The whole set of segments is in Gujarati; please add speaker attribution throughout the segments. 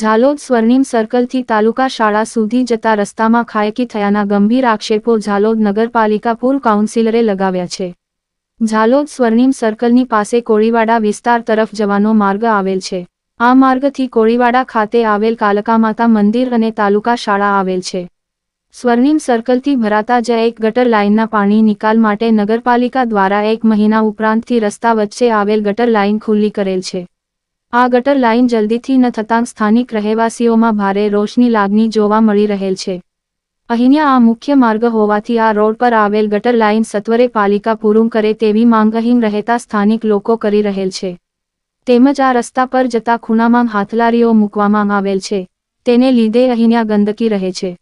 Speaker 1: ઝાલોદ સ્વર્ણિમ સર્કલથી તાલુકા શાળા સુધી જતા રસ્તામાં ખાયકી થયાના ગંભીર આક્ષેપો ઝાલોદ નગરપાલિકા પૂર્વ કાઉન્સિલરે લગાવ્યા છે. ઝાલોદ સ્વર્ણિમ સર્કલની પાસે કોળીવાડા વિસ્તાર તરફ જવાનો માર્ગ આવેલ છે. આ માર્ગથી કોળીવાડા ખાતે આવેલ કાલકા માતા મંદિર અને તાલુકા શાળા આવેલ છે. સ્વર્ણિમ સર્કલથી ભરાતા જ એક ગટર લાઇનના પાણી નિકાલ માટે નગરપાલિકા દ્વારા એક મહિના ઉપરાંતથી રસ્તા વચ્ચે આવેલ ગટર લાઇન ખુલ્લી કરેલ છે. આ ગટર લાઇન જલ્દીથી ન થતાં સ્થાનિક રહેવાસીઓમાં ભારે રોષની લાગણી જોવા મળી રહેલ છે. અહીંયા આ મુખ્ય માર્ગ હોવાથી આ રોડ પર આવેલ ગટર લાઇન સત્વરે પાલિકા પૂરું કરે તેવી માંગ અહીં રહેતા સ્થાનિક લોકો કરી રહેલ છે. તેમજ આ રસ્તા પર જતા ખૂણામાં હાથલારીઓ મૂકવામાં આવેલ છે. તેને લીધે અહીંયા ગંદકી રહે છે.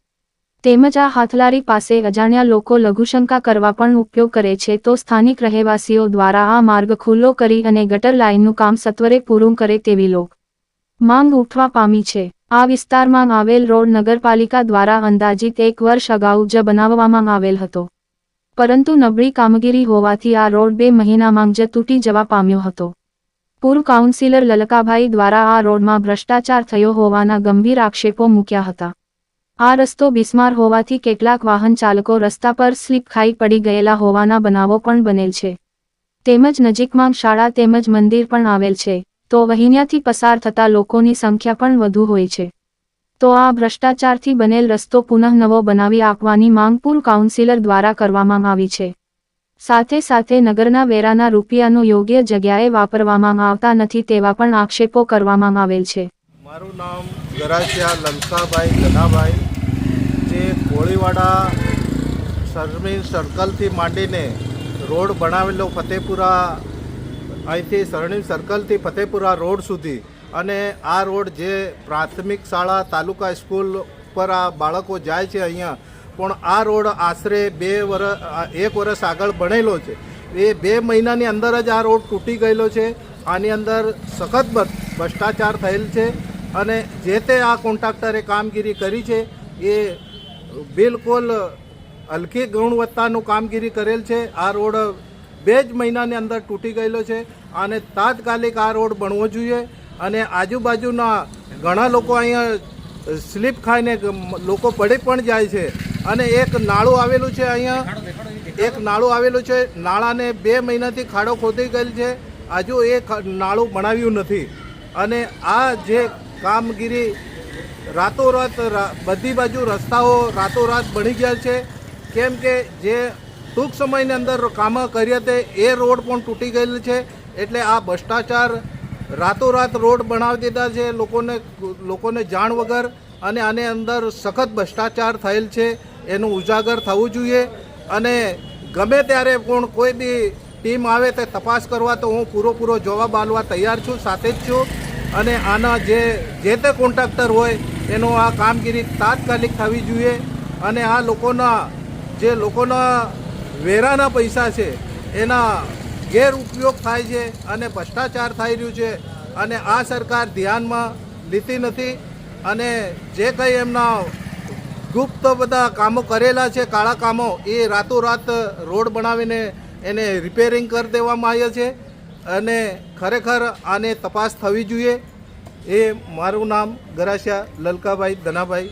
Speaker 1: તેમજ આ હાથલારી પાસે અજાણ્યા લોકો લઘુશંકા કરવા પણ ઉપયોગ કરે છે તો સ્થાનિક રહેવાસીઓ દ્વારા આ માર્ગ ખુલ્લો કરી અને ગટર લાઇનનું કામ સત્વરે પૂરું કરે તેવી લોક માંગ ઉઠવા પામી છે. આ વિસ્તારમાં આવેલ રોડ નગરપાલિકા દ્વારા અંદાજિત એક વર્ષ અગાઉ જ બનાવવામાં આવેલ હતો. પરંતુ નબળી કામગીરી હોવાથી આ રોડ બે મહિનામાં જ તૂટી જવા પામ્યો હતો. પૂર્વ કાઉન્સિલર લલકાભાઈ દ્વારા આ રોડમાં ભ્રષ્ટાચાર થયો હોવાના ગંભીર આક્ષેપો મૂક્યા હતા. આ રસ્તો બિસ્માર હોવાથી કેટલાક વાહન ચાલકો રસ્તા પર સ્લીપ ખાઈ પડી ગયેલા હોવાના બનાવો પણ બનેલ છે. તેમજ નજીકમાં શાળા તેમજ મંદિર પણ આવેલ છે. તો વહીન્યાથી પસાર થતા લોકોની સંખ્યા પણ વધુ હોય છે. તો આ ભ્રષ્ટાચારથી બનેલ રસ્તો પુનઃ નવો બનાવી આપવાની માંગ પૂર્વ કાઉન્સિલર દ્વારા કરવામાં આવી છે. સાથે સાથે નગરના વેરાના રૂપિયાનો યોગ્ય જગ્યાએ વાપરવામાં આવતા નથી તેવા પણ આક્ષેપો કરવામાં આવેલ છે.
Speaker 2: મારું નામ ગરાસિયા લમસાભાઈ ગનાભાઈ જે કોળીવાડા સરમીન સર્કલથી માંડીને રોડ બનાવેલો ફતેપુરા અહીંથી સરણીમ સર્કલથી ફતેપુરા રોડ સુધી અને આ રોડ જે પ્રાથમિક શાળા, તાલુકા સ્કૂલ પર આ બાળકો જાય છે અહીંયા, પણ આ રોડ આશરે બે વર્ષ એક વર્ષ આગળ બનેલો છે. એ બે મહિનાની અંદર જ આ રોડ તૂટી ગયેલો છે. આની અંદર સખત ભ્રષ્ટાચાર થયેલ છે અને જે તે આ કોન્ટ્રાક્ટરે કામગીરી કરી છે, એ બિલકુલ હલકી ગુણવત્તાનું કામગીરી કરેલ છે. આ રોડ બે જ મહિનાની અંદર તૂટી ગયેલો છે અને તાત્કાલિક આ રોડ બનવો જોઈએ અને આજુબાજુના ઘણા લોકો અહીંયા સ્લીપ ખાઈને લોકો પડી પણ જાય છે અને એક નાળું આવેલું છે અહીંયા. એક નાળું આવેલું છે. નાળાને બે મહિનાથી ખાડો ખોદી ગયેલ છે. હજુ એ નાળું બનાવ્યું નથી. અને આ જે કામગીરી રાતોરાત બધી બાજુ રસ્તાઓ રાતોરાત બની ગયા છે. કેમ કે જે ટૂંક સમયની અંદર કામ કર્યા તે એ રોડ પણ તૂટી ગયેલ છે. એટલે આ ભ્રષ્ટાચાર રાતોરાત રોડ બનાવી દીધા છે લોકોને લોકોને જાણ વગર અને આને અંદર સખત ભ્રષ્ટાચાર થયેલ છે. એનું ઉજાગર થવું જોઈએ અને ગમે ત્યારે પણ કોઈ બી ટીમ આવે તે તપાસ કરવા તો હું પૂરો જવાબ આપવા તૈયાર છું, સાથે જ છું. અને આના જે જે તે કોન્ટ્રાક્ટર હોય એનો આ કામગીરી તાત્કાલિક થવી જોઈએ અને આ લોકોના, જે લોકોના વેરાના પૈસા છે, એના ગેરઉપયોગ થાય છે અને ભ્રષ્ટાચાર થઈ રહ્યું છે અને આ સરકાર ધ્યાનમાં લીધી નથી અને જે કંઈ એમના ગુપ્ત બધા કામો કરેલા છે, કાળા કામો, એ રાતોરાત રોડ બનાવીને એને રિપેરિંગ કરી દેવામાં આવ્યા છે અને ખરેખર આને તપાસ થવી જોઈએ. એ મારું નામ ગરાસિયા લલકાભાઈ દનાભાઈ